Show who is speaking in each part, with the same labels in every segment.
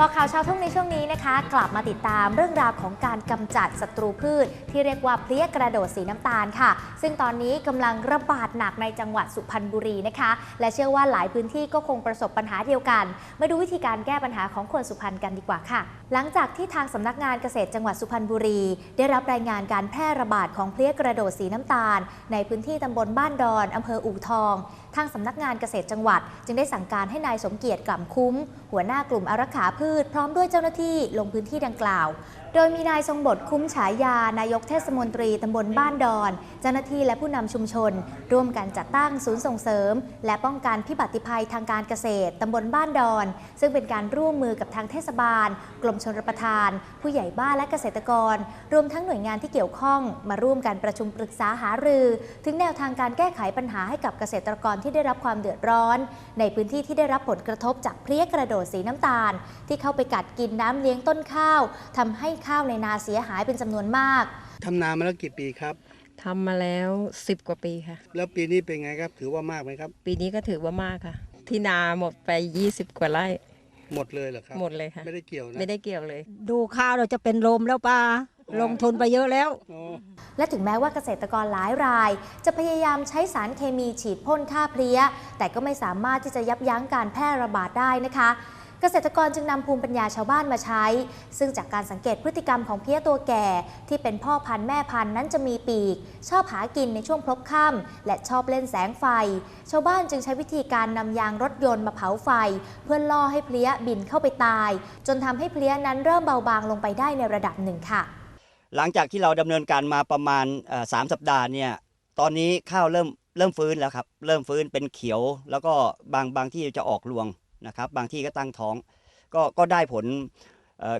Speaker 1: บอกข่าวเช้าทุ่งในช่วงนี้นะคะ กลับมาติดตามเรื่องราวของการกำจัดศัตรูพืช ที่เรียกว่าเพลี้ยกระโดดสีน้ำตาลค่ะ ซึ่งตอนนี้กำลังระบาดหนักในจังหวัดสุพรรณบุรีนะคะ และเชื่อว่าหลายพื้นที่ก็คงประสบปัญหาเดียวกัน มาดูวิธีการแก้ปัญหาของคนสุพรรณกันดีกว่าค่ะ หลังจากที่ทางสำนักงานเกษตรจังหวัดสุพรรณบุรี ได้รับรายงานการแพร่ระบาดของเพลี้ยกระโดดสีน้ำตาล ในพื้นที่ตำบลบ้านดอนอำเภออู่ทอง ทางสำนักงานเกษตรจังหวัด จึงได้สั่งการให้นายสมเกียรติกล่ำคุ้ม หัวหน้ากลุ่มอารักขาพืช พร้อมด้วยเจ้าหน้าที่ลงพื้นที่ดังกล่าว โดยมีนายทรงบทคุ้มฉายา นายกเทศมนตรีตำบลบ้านดอน เจ้าหน้าที่และผู้นำชุมชน ร่วมกันจัดตั้งศูนย์ส่งเสริม และป้องกันพิบัติภัยทางการเกษตรตำบลบ้านดอน ซึ่งเป็นการร่วมมือกับทางเทศบาล กรมชลประทาน ผู้ใหญ่บ้านและเกษตรกร รวมทั้งหน่วยงานที่เกี่ยวข้อง มาร่วมกันประชุมปรึกษาหารือ ถึงแนวทางการแก้ไขปัญหาให้กับเกษตรกรที่ได้รับความเดือดร้อน ในพื้นที่ที่ได้รับผลกระทบจากเพลี้ยกระโดดสีน้ำตาล ที่เข้าไปกัดกินน้ำเลี้ยงต้นข้าวทำให้ข้าวในนาเสียหายเป็นจำนวนมาก
Speaker 2: ทำนามาแล้วกี่ปีครับ
Speaker 3: ทำมาแล้ว 10 กว่าปีค่ะ
Speaker 2: แล้วปีนี้เป็นไงครับ ถือว่ามากไหมครับ
Speaker 3: ปีนี้ก็ถือว่ามากค่ะ ที่นาหมดไป 20 กว่าไร่
Speaker 2: หมดเลยเหรอครับ
Speaker 3: หมดเลยค่ะ
Speaker 2: ไม่ได้เกี่ยวนะ
Speaker 3: ไม่ได้เกี่ยวเลย
Speaker 4: ดูข้าวเราจะเป็นลมแล้วป้าลงทุนไปเยอะแล้ว
Speaker 2: อ๋อ
Speaker 1: และถึงแม้ว่าเกษตรกรหลายราย จะพยายามใช้สารเคมีฉีดพ่นฆ่าเพลี้ย แต่ก็ไม่สามารถที่จะยับยั้งการแพร่ระบาดได้นะคะ เกษตรกรจึงนำภูมิปัญญาชาวบ้านมาใช้ ซึ่งจากการสังเกตพฤติกรรมของเพี้ยตัวแก่ ที่เป็นพ่อพันธุ์แม่พันธุ์นั้นจะมีปีก ชอบหากินในช่วงพลบค่ำและชอบเล่นแสงไฟ ชาวบ้านจึงใช้วิธีการนำยางรถยนต์มาเผาไฟ เพื่อล่อให้เพลี้ยบินเข้าไปตาย จนทำให้เพลี้ยนั้นเริ่มเบาบางลงไปได้ในระดับหนึ่งค่ะ
Speaker 5: หลังจากที่เราดำเนินการมาประมาณเอ่อสามสัปดาห์เนี่ยตอนนี้ข้าวเริ่มเริ่มฟื้นแล้วครับ เริ่มฟื้นเป็นเขียว แล้วก็บางบางที่จะออกรวง นะครับ บางที่ก็ตั้งท้อง ก็ก็ได้ผล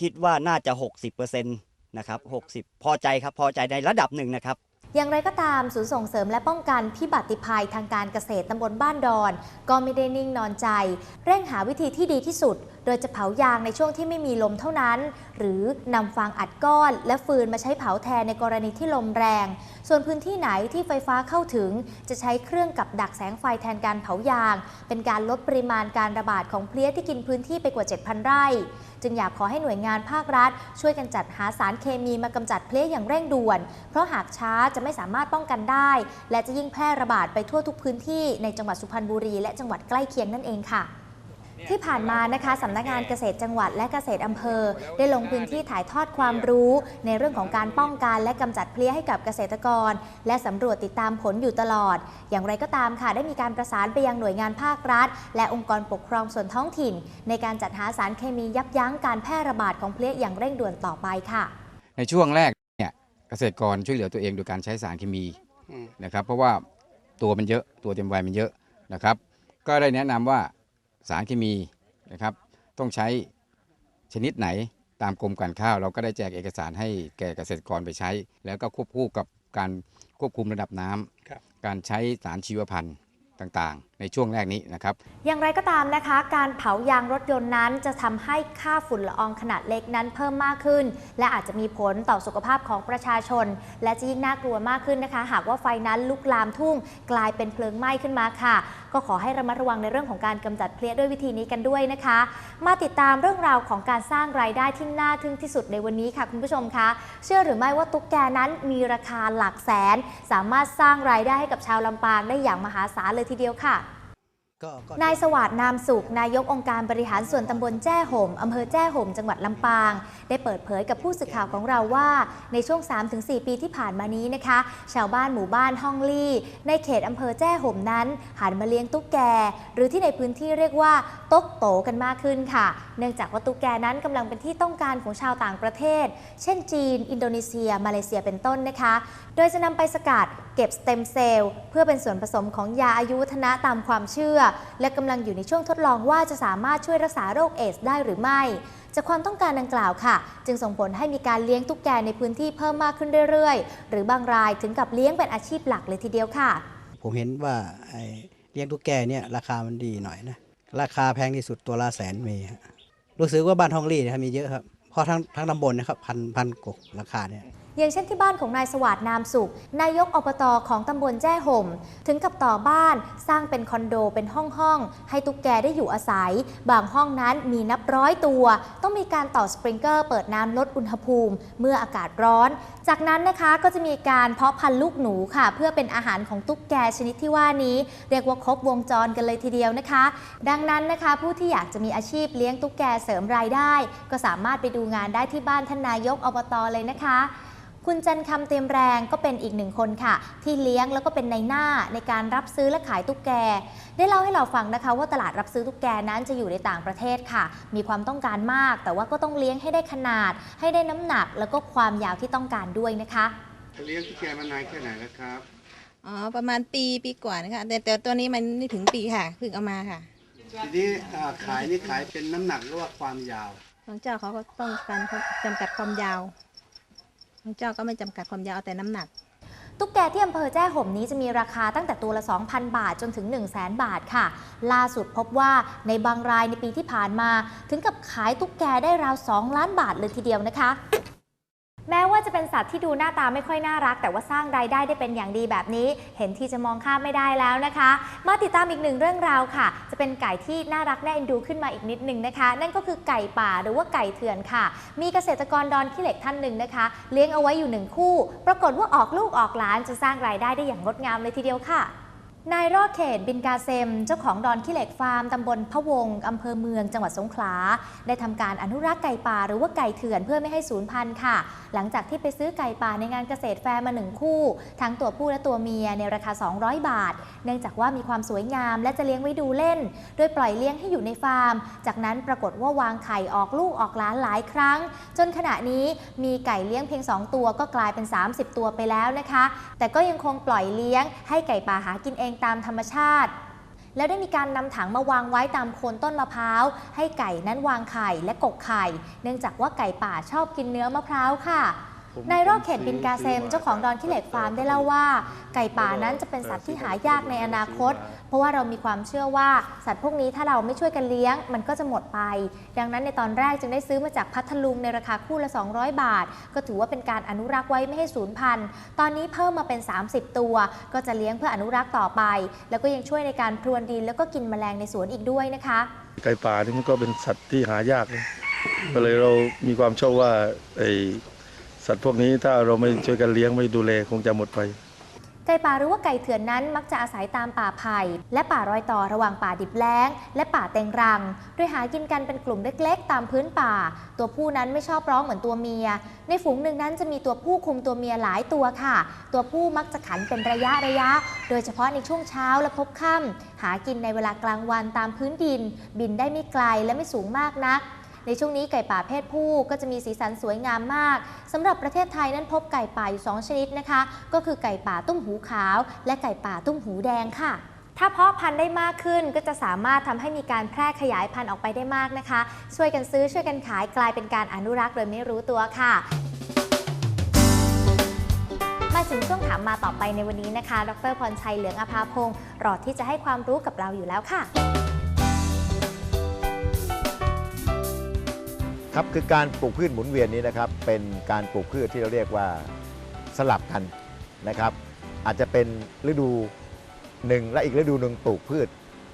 Speaker 5: คิดว่าน่าจะ 60%นะครับ60 พอใจครับพอใจในระดับหนึ่งนะครับ
Speaker 1: อย่างไรก็ตามศูนย์ส่งเสริมและป้องกันพิบัติภัยทางการเกษตรตำบลบ้านดอน ก็ไม่ได้นิ่งนอนใจ เร่งหาวิธีที่ดีที่สุด โดยจะเผายางในช่วงที่ไม่มีลมเท่านั้น หรือนำฟางอัดก้อน และฟืนมาใช้เผาแทนในกรณีที่ลมแรง ส่วนพื้นที่ไหนที่ไฟฟ้าเข้าถึง จะใช้เครื่องกับดักแสงไฟแทนการเผายาง เป็นการลดปริมาณการระบาดของเพลี้ยที่กินพื้นที่ไปกว่า 7,000 ไร่ จึงอยากขอให้หน่วยงานภาครัฐ ช่วยกันจัดหาสารเคมีมากำจัดเพลี้ยอย่างเร่งด่วน เพราะหากช้าจะไม่สามารถป้องกันได้ และจะยิ่งแพร่ระบาดไปทั่วทุกพื้นที่ในจังหวัดสุพรรณบุรีและจังหวัดใกล้เคียงนั่นเองค่ะ ที่ผ่านมานะคะสำนักงานเกษตรจังหวัดและเกษตรอำเภอ ได้ลงพื้นที่ถ่ายทอดความรู้ ในเรื่องของการป้องกันและกำจัดเพลี้ยให้กับเกษตรกร และสำรวจติดตามผลอยู่ตลอด อย่างไรก็ตามค่ะได้มีการประสานไปยังหน่วยงานภาครัฐ และองค์กรปกครองส่วนท้องถิ่น ในการจัดหาสารเคมียับยั้งการแพร่ระบาดของเพลี้ยอย่างเร่งด่วนต่อไปค่ะ
Speaker 6: ในช่วงแรกเนี่ยเกษตรกรช่วยเหลือตัวเองโดยการใช้สารเคมี
Speaker 2: อืม
Speaker 6: นะครับเพราะว่าตัวมันเยอะตัวเต็มวัยมันเยอะนะครับ ก็ได้แนะนำว่า สารเคมีนะครับต้องใช้ชนิดไหนตามกรมการข้าว เราก็ได้แจกเอกสารให้แก่เกษตรกรไปใช้ แล้วก็ควบคู่กับการควบคุมระดับน้ำ
Speaker 2: ครับ
Speaker 6: การใช้สารชีวพันธุ์ ต่างๆ ในช่วงแรกนี้นะครับ
Speaker 1: อย่างไรก็ตามนะคะ การเผายางรถยนต์นั้นจะทำให้ค่าฝุ่นละอองขนาดเล็กนั้นเพิ่มมากขึ้น และอาจจะมีผลต่อสุขภาพของประชาชน และจะยิ่งน่ากลัวมากขึ้นนะคะ หากว่าไฟนั้นลุกลามทุ่งกลายเป็นเพลิงไหม้ขึ้นมาค่ะ ก็ขอให้ระมัดระวังในเรื่องของการกำจัดเพลี้ยด้วยวิธีนี้กันด้วยนะคะ มาติดตามเรื่องราวของการสร้างรายได้ที่น่าทึ่งที่สุดในวันนี้ค่ะคุณผู้ชมคะเชื่อหรือไม่ว่าตุ๊กแกนั้นมีราคาหลักแสน สามารถสร้างรายได้ให้กับชาวลำปางได้อย่างมหาศาลเลยทีเดียวค่ะ
Speaker 2: ก็ก็
Speaker 1: นายสวัสดนามสุข นายกองค์การบริหารส่วนตำบลแจ้ห่มอำเภอแจ้ห่มจังหวัดลำปาง ได้เปิดเผยกับผู้สื่อข่าวของเราว่า ในช่วง 3-4 ปีที่ผ่านมานี้นะคะ ชาวบ้านหมู่บ้านห้องลี่ ในเขตอำเภอแจ้ห่มนั้น หันมาเลี้ยงตุ๊กแก หรือที่ในพื้นที่เรียกว่าต๊กโตกันมากขึ้นค่ะ เนื่องจากว่าตุ๊กแกนั้นกำลังเป็นที่ต้องการของชาวต่างประเทศ เช่นจีน อินโดนีเซีย มาเลเซียเป็นต้นนะคะ โดยจะนำไปสกัดเก็บสเต็มเซลล์เพื่อเป็นส่วนผสมของยาอายุวัฒนะตามความเชื่อ และกำลังอยู่ในช่วงทดลองว่าจะสามารถช่วยรักษาโรคเอสได้หรือไม่ จากความต้องการดังกล่าวค่ะ จึงส่งผลให้มีการเลี้ยงตุ๊กแกในพื้นที่เพิ่มมากขึ้นเรื่อยๆ หรือบางรายถึงกับเลี้ยงเป็นอาชีพหลักเลยทีเดียวค่ะ
Speaker 7: ผมเห็นว่าเลี้ยงตุ๊กแกเนี่ยราคามันดีหน่อยนะราคาแพงที่สุดตัวละแสนมีรู้สึกว่าบ้านทองลี่เนะครับมีเยอะครับเพราะทั้งทั้งตำบลนะครับพันพันกกราคาเนี่ย
Speaker 1: อย่างเช่นที่บ้านของนายสวัสดนามสุข นายกอบตของตำบลแจ้ห่ม ถึงกับต่อบ้านสร้างเป็นคอนโดเป็นห้องๆให้ตุ๊กแกได้อยู่อาศัย บางห้องนั้นมีนับร้อยตัว ต้องมีการต่อสปริงเกอร์เปิดน้ำลดอุณหภูมิ เมื่ออากาศร้อน จากนั้นนะคะก็จะมีการเพาะพันธุ์ลูกหนูค่ะ เพื่อเป็นอาหารของตุ๊กแกชนิดที่ว่านี้ เรียกว่าครบวงจรกันเลยทีเดียวนะคะ ดังนั้นนะคะ ผู้ที่อยากจะมีอาชีพเลี้ยงตุ๊กแกเสริมรายได้ ก็สามารถไปดูงานได้ที่บ้านท่านนายกอบตเลยนะคะ คุณจันคำเตรียมแรงก็เป็นอีกหนึ่งคนค่ะ ที่เลี้ยงแล้วก็เป็นในหน้าในการรับซื้อและขายตุ๊กแก ได้เล่าให้เราฟังนะคะ ว่าตลาดรับซื้อตุ๊กแกนั้นจะอยู่ในต่างประเทศค่ะ มีความต้องการมาก แต่ว่าก็ต้องเลี้ยงให้ได้ขนาด ให้ได้น้ำหนักแล้วก็ความยาวที่ต้องการด้วยนะคะ
Speaker 2: เลี้ยงตุ๊กแกมานานแค่ไหนแล้วครับ
Speaker 3: อ๋อประมาณปีปีกว่านะคะแต่แต่ตัวนี้มันไม่ถึงปีค่ะเพิ่งเอามาค่ะ
Speaker 2: ทีนี้อ่าขายนี่ขายเป็นน้ำหนักหรือว่าความยาว
Speaker 3: บางเจ้าเขาก็ต้องการจำกัดความยาว บางเจ้าก็ไม่จำกัดความยาวเอาแต่น้ำหนัก
Speaker 1: ตุ๊กแกที่อำเภอแจ้ห่มนี้จะมีราคาตั้งแต่ตัวละ 2,000 บาทจนถึง 1 0 0 0 0แบาทค่ะ ล่าสุดพบว่าในบางรายในปีที่ผ่านมา ถึงกับขายตุ๊กแกได้ราว 2 ล้านบาทเลยทีเดียวนะคะ แม้ว่าจะเป็นสัตว์ที่ดูหน้าตาไม่ค่อยน่ารัก แต่ว่าสร้างรายได้ได้เป็นอย่างดีแบบนี้ เห็นที่จะมองข้ามไม่ได้แล้วนะคะ มาติดตามอีกหนึ่งเรื่องราวค่ะ จะเป็นไก่ที่น่ารักน่าเอ็นดูขึ้นมาอีกนิดนึงนะคะ นั่นก็คือไก่ป่าหรือว่าไก่เถื่อนค่ะ มีเกษตรกรดอนขี้เหล็กท่านหนึ่งนะคะ เลี้ยงเอาไว้อยู่หนึ่งคู่ ปรากฏว่าออกลูกออกหลานจะสร้างรายได้ได้อย่างงดงามเลยทีเดียวค่ะ นายรอดเขตบินกาเซม เจ้าของดอนขี้เหล็กฟาร์มตำบลพะวงอำเภอเมืองจังหวัดสงขลา ได้ทำการอนุรักษ์ไก่ป่าหรือว่าไก่เถื่อนเพื่อไม่ให้สูญพันธุ์ค่ะ หลังจากที่ไปซื้อไก่ป่าในงานเกษตรแฟร์มาหนึ่งคู่ ทั้งตัวผู้และตัวเมียในราคา 200 บาท เนื่องจากว่ามีความสวยงามและจะเลี้ยงไว้ดูเล่น โดยปล่อยเลี้ยงให้อยู่ในฟาร์ม จากนั้นปรากฏว่าวางไข่ออกลูกออกหลานหลายครั้ง จนขณะนี้มีไก่เลี้ยงเพียง 2 ตัวก็กลายเป็น 30 ตัวไปแล้วนะคะ แต่ก็ยังคงปล่อยเลี้ยงให้ไก่ป่าหากินเองตามธรรมชาติ แล้วได้มีการนำถังมาวางไว้ตามโคนต้นมะพร้าว ให้ไก่นั้นวางไข่และกกไข่ เนื่องจากว่าไก่ป่าชอบกินเนื้อมะพร้าวค่ะ นายรอบเขตบินกาเซม เจ้าของดอนขี้เหล็กฟาร์มได้เล่าว่า ไก่ป่านั้นจะเป็นสัตว์ที่หายากในอนาคต เพราะว่าเรามีความเชื่อว่าสัตว์พวกนี้ถ้าเราไม่ช่วยกันเลี้ยง มันก็จะหมดไป ดังนั้นในตอนแรกจึงได้ซื้อมาจากพัทลุงในราคาคู่ละ 200 บาท ก็ถือว่าเป็นการอนุรักษ์ไว้ไม่ให้สูญพันธุ์ตอนนี้เพิ่มมาเป็น 30 ตัว ก็จะเลี้ยงเพื่ออนุรักษ์ต่อไป แล้วก็ยังช่วยในการพรวนดิน แล้วก็กินแมลงในสวนอีกด้วยนะคะ
Speaker 8: ไก่ป่านี่มันก็เป็นสัตว์ที่หายากเลยก็เลยเรามีความเชื่อว่าไอ สัตว์พวกนี้ถ้าเราไม่ช่วยกันเลี้ยงไม่ดูแลคงจะหมดไป
Speaker 1: ไก่ป่าหรือว่าไก่เถื่อนนั้นมักจะอาศัยตามป่าไผ่และป่ารอยต่อระหว่างป่าดิบแล้ง และป่าเต็งรัง โดยหากินกันเป็นกลุ่มเล็กๆ ตามพื้นป่า ตัวผู้นั้นไม่ชอบร้องเหมือนตัวเมีย ในฝูงหนึ่งนั้นจะมีตัวผู้คุมตัวเมียหลายตัวค่ะ ตัวผู้มักจะขันเป็นระยะระยะ โดยเฉพาะในช่วงเช้าและพบค่ำหากินในเวลากลางวันตามพื้นดิน บินได้ไม่ไกลและไม่สูงมากนัก ในช่วงนี้ไก่ป่าเพศผู้ก็จะมีสีสันสวยงามมากสำหรับประเทศไทยนั้นพบไก่ป่าอยู่ 2 ชนิดนะคะ ก็คือไก่ป่าตุ้มหูขาว และไก่ป่าตุ้มหูแดงค่ะถ้าเพาะพันธุ์ได้มากขึ้นก็จะสามารถทำให้มีการแพร่ขยายพันธุ์ออกไปได้มากนะคะ ช่วยกันซื้อช่วยกันขายกลายเป็นการอนุรักษ์โดยไม่รู้ตัวค่ะ มาถึงช่วงถามมาต่อไปในวันนี้นะคะ ดรพรชัยเหลืองอภาพงศ์รอที่จะให้ความรู้กับเราอยู่แล้วค่ะ
Speaker 9: ครับคือการปลูกพืชหมุนเวียนนี้นะครับเป็นการปลูกพืชที่เราเรียกว่าสลับกันนะครับ อาจจะเป็นฤดูหนึ่งและอีกฤดูหนึ่งปลูกพืช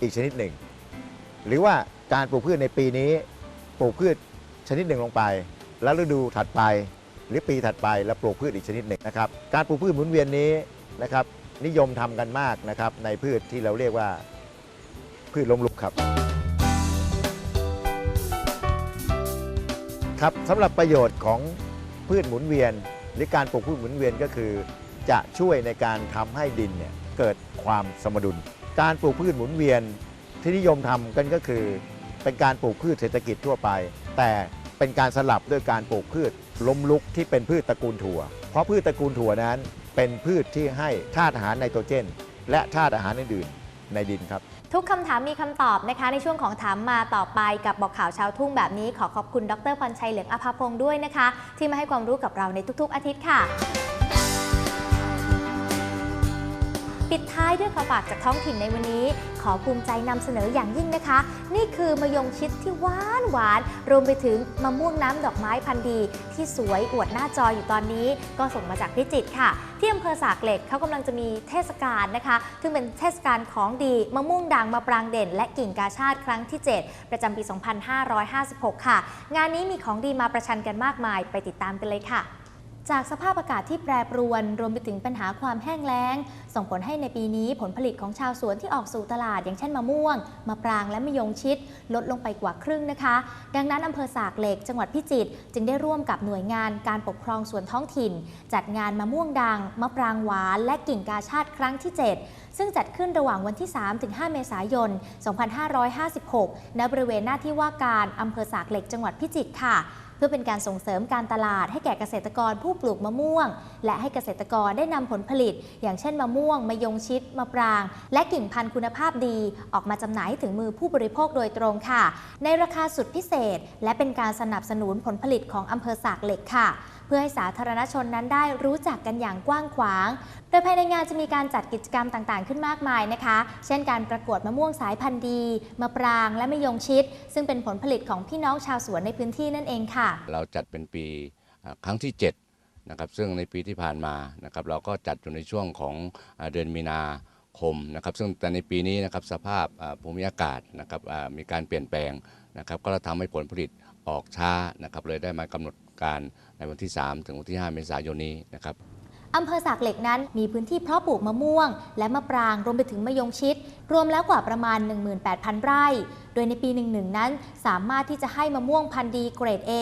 Speaker 9: อีกชนิดหนึ่ง หรือว่าการปลูกพืชในปีนี้ปลูกพืชชนิดหนึ่งลงไป แล้วฤดูถัดไป หรือปีถัดไปแล้วปลูกพืชอีกชนิดหนึ่งนะครับการปลูกพืชหมุนเวียนนี้นะครับนิยมทำกันมากนะครับในพืชที่เราเรียกว่าพืชล้มลุกครับ ครับสำหรับประโยชน์ของพืชหมุนเวียน หรือการปลูกพืชหมุนเวียนก็คือ จะช่วยในการทำให้ดินเนี่ยเกิดความสมดุล การปลูกพืชหมุนเวียนที่นิยมทำกันก็คือ เป็นการปลูกพืชเศรษฐกิจทั่วไป แต่เป็นการสลับด้วยการปลูกพืชล้มลุกที่เป็นพืชตระกูลถั่ว เพราะพืชตระกูลถั่วนั้นเป็นพืชที่ให้ธาตุอาหารไนโตรเจน และธาตุอาหารอื่นๆในดินครับ
Speaker 1: ทุกคำถามมีคำตอบนะคะ ในช่วงของถามมาต่อไปกับบอกข่าวชาวทุ่งแบบนี้ ขอขอบคุณดรพรชัยเหลืองอภาพงศ์ด้วยนะคะ ที่มาให้ความรู้กับเราในทุกๆ อาทิตย์ค่ะ ปิดท้ายด้วยข่าวฝากจากท้องถิ่นในวันนี้ ขอภูมิใจนำเสนออย่างยิ่งนะคะ นี่คือมะยงชิดที่หวานหวาน รวมไปถึงมะม่วงน้ำดอกไม้พันธุ์ดี ที่สวยอวดหน้าจออยู่ตอนนี้ ก็ส่งมาจากพิจิตรค่ะ ที่อำเภอสากเหล็กเขากำลังจะมีเทศกาลนะคะ ซึ่งเป็นเทศกาลของดีมะม่วงด่างมะปรางเด่น และกิ่งกาชาติครั้งที่ 7 ประจำปี 2556 ค่ะ งานนี้มีของดีมาประชันกันมากมาย ไปติดตามกันเลยค่ะ จากสภาพอากาศที่แปรปรวน รวมไปถึงปัญหาความแห้งแล้ง ส่งผลให้ในปีนี้ผลผลิตของชาวสวนที่ออกสู่ตลาด อย่างเช่นมะม่วง มะปรางและมะยงชิด ลดลงไปกว่าครึ่งนะคะ ดังนั้นอำเภอสากเหล็ก จังหวัดพิจิตรจึงได้ร่วมกับหน่วยงานการปกครองส่วนท้องถิ่น จัดงานมะม่วงดัง มะปรางหวาน และกิ่งกาชาติครั้งที่ 7 ซึ่งจัดขึ้นระหว่างวันที่ 3-5 เมษายน 2556 ณ บริเวณหน้าที่ว่าการอำเภอสากเหล็ก จังหวัดพิจิตรค่ะ เพื่อเป็นการส่งเสริมการตลาดให้แก่เกษตรกรผู้ปลูกมะม่วง และให้เกษตรกรได้นำผลผลิต อย่างเช่นมะม่วงมะยงชิดมะปราง และกิ่งพันธุ์คุณภาพดี ออกมาจำหน่ายให้ถึงมือผู้บริโภคโดยตรงค่ะ ในราคาสุดพิเศษ และเป็นการสนับสนุนผลผลิตของอำเภอสากเหล็กค่ะ เพื่อให้สาธารณชนนั้นได้รู้จักกันอย่างกว้างขวาง โดยภายในงานจะมีการจัดกิจกรรมต่างๆ ขึ้นมากมายนะคะ เช่นการประกวดมะม่วงสายพันธุ์ดีมะปรางและมะยงชิด ซึ่งเป็นผลผลิตของพี่น้องชาวสวนในพื้นที่นั่นเองค่ะ
Speaker 10: เราจัดเป็นปีครั้งที่ 7 นะครับ ซึ่งในปีที่ผ่านมานะครับเราก็จัดอยู่ในช่วงของเดือนมีนาคมนะครับ ซึ่งแต่ในปีนี้นะครับสภาพภูมิอากาศนะครับมีการเปลี่ยนแปลงนะครับ ก็ทำให้ผลผลิตออกช้านะครับเลยได้มากำหนด การในวันที่ 3 ถึงวันที่ 5 เมษายนนี้นะครับ
Speaker 1: อำเภอสากเหล็กนั้นมีพื้นที่เพาะปลูกมะม่วง และมะปรางรวมไปถึงมะยงชิด รวมแล้วกว่าประมาณ 18,000 ไร่ โดยในปีหนึ่งๆนั้น สามารถที่จะให้มะม่วงพันธุ์ดีเกรด A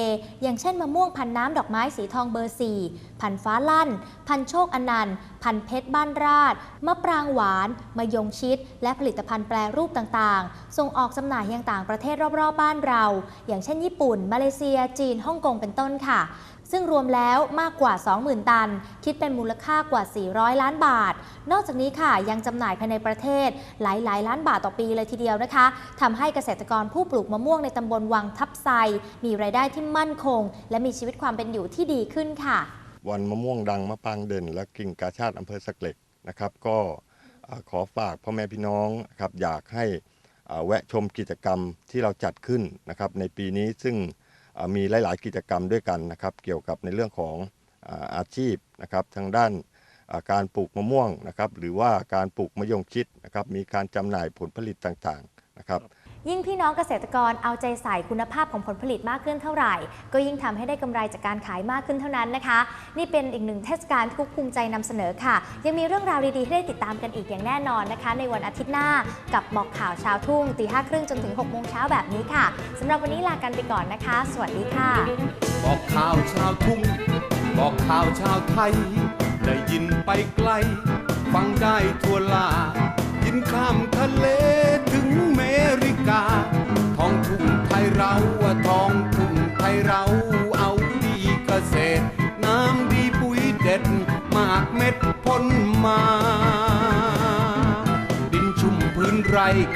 Speaker 1: อย่างเช่นมะม่วงพันธุ์น้ำดอกไม้สีทองเบอร์ 4 พันธุ์ฟ้าลั่น พันธุ์โชคอนันต์ พันธุ์เพชรบ้านราดมะปรางหวาน มะยงชิด และผลิตภัณฑ์แปรรูปต่างๆ ส่งออกจำหน่ายยังต่างประเทศรอบๆบ้านเรา อย่างเช่นญี่ปุ่น มาเลเซีย จีน ฮ่องกง เป็นต้นค่ะ ซึ่งรวมแล้วมากกว่า 20,000 ตัน คิดเป็นมูลค่ากว่า 400 ล้านบาท นอกจากนี้ค่ะยังจำหน่ายภายในประเทศหลายหลายๆล้านบาทต่อปีเลยทีเดียวนะคะทำให้เกษตรกรผู้ปลูกมะม่วงในตำบลวังทับไซมีรายได้ที่มั่นคง และมีชีวิตความเป็นอยู่ที่ดีขึ้นค่ะ
Speaker 11: วันมะม่วงดังมะปางเด่น และกิ่งกาชาติอำเภอสักเหล็กนะครับ ก็ขอฝากพ่อแม่พี่น้องครับอยากให้แวะชมกิจกรรมที่เราจัดขึ้นนะครับในปีนี้ซึ่ง มีหลาย ๆ กิจกรรมด้วยกันนะครับ เกี่ยวกับในเรื่องของอาชีพนะครับทางด้านการปลูกมะม่วงนะครับ หรือว่าการปลูกมะยงชิดนะครับ มีการจำหน่ายผลผลิตต่าง ๆ นะครับ
Speaker 1: ยิ่งพี่น้องเกษตรกรเอาใจใส่คุณภาพของผลผลิตมากขึ้นเท่าไหร่ ก็ยิ่งทำให้ได้กำไรจากการขายมากขึ้นเท่านั้นนะคะ นี่เป็นอีกหนึ่งเทศกาลที่กุ๊กภูมิใจนำเสนอค่ะ ยังมีเรื่องราวดีๆให้ได้ติดตามกันอีกอย่างแน่นอนนะคะ ในวันอาทิตย์หน้ากับบอกข่าวเช้าทุ่งตีห้าครึ่งจนถึง6กโมงเช้าแบบนี้ค่ะสำหรับวันนี้ลากันไปก่อนนะคะ สวัสดีค่ะ
Speaker 12: บอกข่าวชาวทุ่งบอกข่าวชาวไทย ได้ยินไปไกล ฟังได้ทั่วลา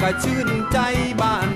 Speaker 12: ก็ชื่นใจบ้าน